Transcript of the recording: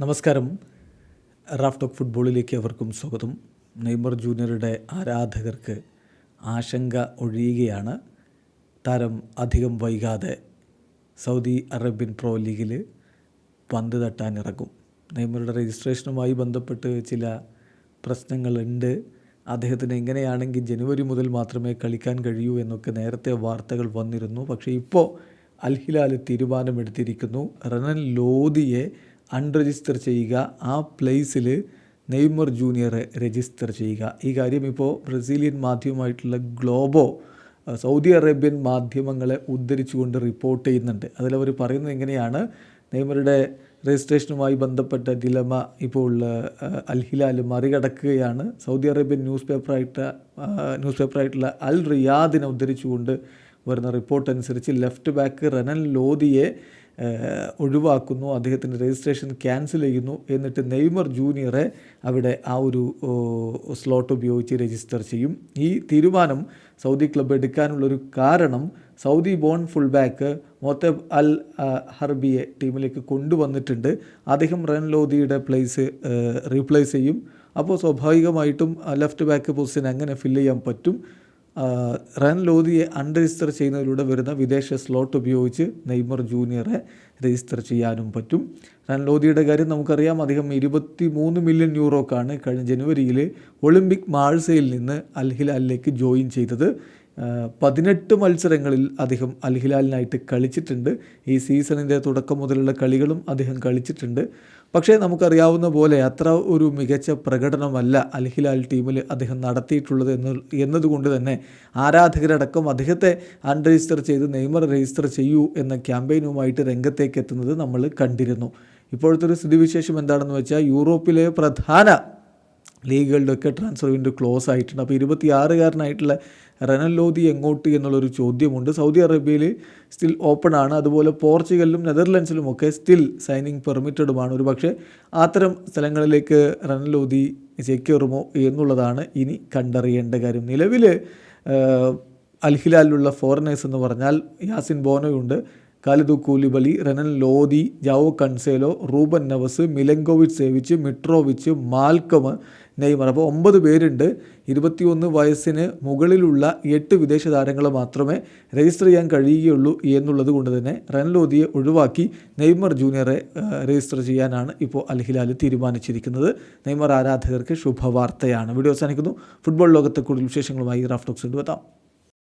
നമസ്കാരം. Raf talk ഫുട്ബോളിലേക്ക് അവർക്കും സ്വാഗതം. നെയ്മർ ജൂനിയറുടെ ആരാധകർക്ക് ആശങ്ക ഒഴിയുകയാണ്. താരം അധികം വൈകാതെ സൗദി അറേബ്യൻ പ്രോ ലീഗിൽ പന്ത് തട്ടാനിറങ്ങും. നെയ്മറുടെ രജിസ്ട്രേഷനുമായി ബന്ധപ്പെട്ട് ചില പ്രശ്നങ്ങളുണ്ട്. അദ്ദേഹത്തിന് എങ്ങനെയാണെങ്കിൽ ജനുവരി മുതൽ മാത്രമേ കളിക്കാൻ കഴിയൂ എന്നൊക്കെ നേരത്തെ വാർത്തകൾ വന്നിരുന്നു. പക്ഷേ ഇപ്പോൾ അൽഹിലാൽ തീരുമാനമെടുത്തിരിക്കുന്നു. റനൻ ലോദിയെ അൺരജിസ്റ്റർ ചെയ്യുക. ആ പ്ലേസിൽ നെയ്മർ ജൂനിയറെ രജിസ്റ്റർ ചെയ്യുക. ഈ കാര്യം ഇപ്പോൾ ബ്രസീലിയൻ മാധ്യമമായിട്ടുള്ള ഗ്ലോബോ സൗദി അറേബ്യൻ മാധ്യമങ്ങളെ ഉദ്ധരിച്ചുകൊണ്ട് റിപ്പോർട്ട് ചെയ്യുന്നുണ്ട്. അതിലവർ പറയുന്നത് എങ്ങനെയാണ്? നെയ്മറുടെ രജിസ്ട്രേഷനുമായി ബന്ധപ്പെട്ട ഡിലമ ഇപ്പോൾ അഹ്, അൽ ഹിലാൽ മറികടക്കുകയാണ്. സൗദി അറേബ്യൻ ന്യൂസ് പേപ്പറായിട്ട് ന്യൂസ് പേപ്പറായിട്ടുള്ള അൽ റിയാദിനെ ഉദ്ധരിച്ചുകൊണ്ട് വരുന്ന റിപ്പോർട്ട് അനുസരിച്ച് ലെഫ്റ്റ് ബാക്ക് റനൽ ലോദിയെ ഒഴിവാക്കുന്നു അദ്ദേഹത്തിന്റെ രജിസ്ട്രേഷൻ ക്യാൻസൽ ചെയ്യുന്നു എന്നിട്ട് നെയ്മർ ജൂനിയറെ അവിടെ ആ ഒരു സ്ലോട്ട് ഉപയോഗിച്ച് രജിസ്റ്റർ ചെയ്യും. ഈ തീരുമാനം സൗദി ക്ലബ്ബ് എടുക്കാനുള്ളൊരു കാരണം Saudi born full back Moteb Al ഹർബിയെ ടീമിലേക്ക് കൊണ്ടുവന്നിട്ടുണ്ട്. അദ്ദേഹം റൺ ലോദിയുടെ പ്ലേസ് റീപ്ലേസ് ചെയ്യും. അപ്പോൾ സ്വാഭാവികമായിട്ടും ലെഫ്റ്റ് ബാക്ക് പൊസിഷൻ അങ്ങനെ ഫില്ല് ചെയ്യാൻ പറ്റും? ലോതിയെ ലോദിയെ അൺരജിസ്റ്റർ ചെയ്യുന്നതിലൂടെ വരുന്ന വിദേശ സ്ലോട്ട് ഉപയോഗിച്ച് നെയ്മർ ജൂനിയറെ രജിസ്റ്റർ ചെയ്യാനും പറ്റും. റൺ ലോദിയുടെ കാര്യം നമുക്കറിയാം. അദ്ദേഹം ഇരുപത്തി മൂന്ന് മില്യൺ യൂറോക്കാണ് കഴിഞ്ഞ ജനുവരിയിൽ ഒളിമ്പിക് മാഴ്സയിൽ നിന്ന് അൽഹിലാലിലേക്ക് ജോയിൻ ചെയ്തത്. പതിനെട്ട് മത്സരങ്ങളിൽ അദ്ദേഹം അൽ ഹിലാലിനായിട്ട് കളിച്ചിട്ടുണ്ട്. ഈ സീസണിന്റെ തുടക്കം മുതലുള്ള കളികളും അദ്ദേഹം കളിച്ചിട്ടുണ്ട്. പക്ഷേ നമുക്കറിയാവുന്ന പോലെ അത്ര ഒരു മികച്ച പ്രകടനമല്ല അൽ ഹിലാൽ ടീമിൽ അദ്ദേഹം നടത്തിയിട്ടുള്ളത് എന്ന് എന്നതുകൊണ്ട് തന്നെ ആരാധകരടക്കം അദ്ദേഹത്തെ അൺരജിസ്റ്റർ ചെയ്ത് നെയ്മർ രജിസ്റ്റർ ചെയ്യൂ എന്ന ക്യാമ്പയിനുമായിട്ട് രംഗത്തേക്ക് എത്തുന്നത് നമ്മൾ കണ്ടിരുന്നു. ഇപ്പോഴത്തെ ഒരു സ്ഥിതിവിശേഷം എന്താണെന്ന് വെച്ചാൽ യൂറോപ്പിലെ പ്രധാന ലീഗുകളുടെയൊക്കെ ട്രാൻസ്ഫർ വിൻഡോ ക്ലോസ് ആയിട്ടുണ്ട്. അപ്പോൾ ഇരുപത്തിയാറുകാരനായിട്ടുള്ള റനൽ ലോദി എങ്ങോട്ട് എന്നുള്ളൊരു ചോദ്യമുണ്ട്. സൗദി അറേബ്യയിൽ സ്റ്റിൽ ഓപ്പൺ ആണ്. അതുപോലെ പോർച്ചുഗലിലും നെതർലൻഡ്സിലും ഒക്കെ സ്റ്റിൽ സൈനിങ് പെർമിറ്റഡുമാണ് ഒരു പക്ഷേ അത്തരം സ്ഥലങ്ങളിലേക്ക് റനൽ ലോദി ചേക്കേറുമോ എന്നുള്ളതാണ് ഇനി കണ്ടറിയേണ്ട കാര്യം. നിലവിൽ അൽഹിലാലിലുള്ള ഫോറിനേഴ്സ് എന്ന് പറഞ്ഞാൽ Yassine ബോനോയുണ്ട് Kalidou Koulibaly Renan Lodi Joao Cancelo Ruben Neves Milinkovic Savic Mitrovic Malcom Neymar. അപ്പോൾ ഒമ്പത് പേരുണ്ട്. ഇരുപത്തിയൊന്ന് വയസ്സിന് മുകളിലുള്ള എട്ട് വിദേശ താരങ്ങൾ മാത്രമേ രജിസ്റ്റർ ചെയ്യാൻ കഴിയുകയുള്ളൂ എന്നുള്ളത് കൊണ്ട് തന്നെ റൺലോദിയെ ലോദിയെ ഒഴിവാക്കി നെയ്മർ ജൂനിയറെ രജിസ്റ്റർ ചെയ്യാനാണ് ഇപ്പോൾ അൽഹിലാൽ തീരുമാനിച്ചിരിക്കുന്നത്. നെയ്മർ ആരാധകർക്ക് ശുഭവാർത്തയാണ്. വീഡിയോ അവസാനിക്കുന്നു. ഫുട്ബോൾ ലോകത്തെ കൂടുതൽ വിശേഷങ്ങളുമായി റാഫ്റ്റോക്സ് കൊണ്ടുവെത്താം